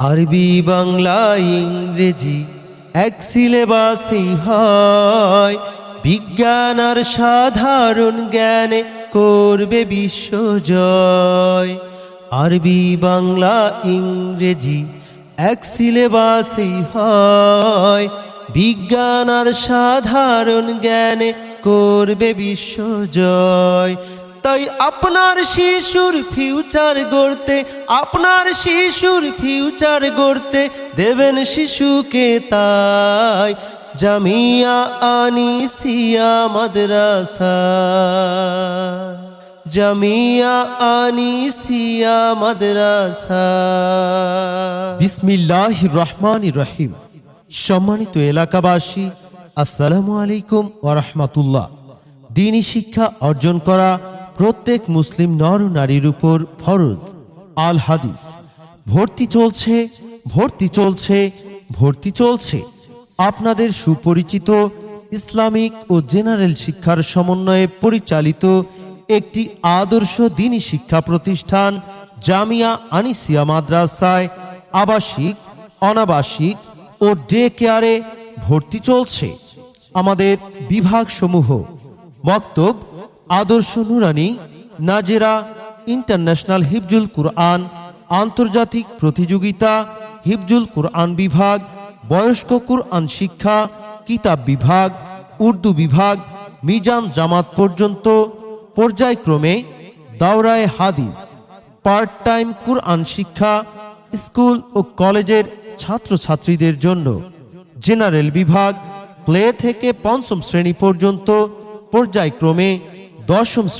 আরবি, বাংলা, ইংরেজি, এক সিলেবাসই হয়। বিজ্ঞান আর সাধারণ জ্ঞানে করবে বিশ্বজয় আরবি, বাংলা, ইংরেজি এক সিলেবাসই হয়। বিজ্ঞান আর সাধারণ জ্ঞানে করবে বিশ্বজয় তাই আপনার শিশুর ফিউচার গড়তে, আপনার শিশুর ফিউচার গড়তে দেবেন শিশুকে তাই। জামিয়া আনিসিয়া মাদ্রাসা। জামিয়া আনিসিয়া মাদ্রাসা। বিসমিল্লাহ রহমান রহিম সম্মানিত এলাকাবাসী, আসসালামু আলাইকুম ওরহমাতুল্লাহ দিনী শিক্ষা অর্জন করা প্রত্যেক মুসলিম নর নারীর উপর ফরজ। আল হাদিস, ভর্তি চলছে ভর্তি চলছে ভর্তি চলছে। আপনাদের সুপরিচিত ইসলামিক ও জেনারেল শিক্ষার সমন্বয়ে পরিচালিত একটি আদর্শ দিনী শিক্ষা প্রতিষ্ঠান জামিয়া আনিসিয়া মাদ্রাসায় আবাসিক, অনাবাসিক ও ডে কেয়ারে ভর্তি চলছে। আমাদের বিভাগসমূহ মক্তব আদর্শ নুরানি নাজেরা ইন্টারন্যাশনাল হিফজুল কুরআন আন্তর্জাতিক প্রতিযোগিতা হিফজুল কুরআন বিভাগ, বয়স্ক কুরআন শিক্ষা, কিতাব বিভাগ, উর্দু বিভাগ, মিজান জামাত পর্যন্ত পর্যায়ক্রমে দাওরায় হাদিস পার্ট টাইম কুরআন শিক্ষা স্কুল ও কলেজের ছাত্রছাত্রীদের জন্য জেনারেল বিভাগ প্লে থেকে পঞ্চম শ্রেণি পর্যন্ত পর্যায়ক্রমে দশম শ্রেণি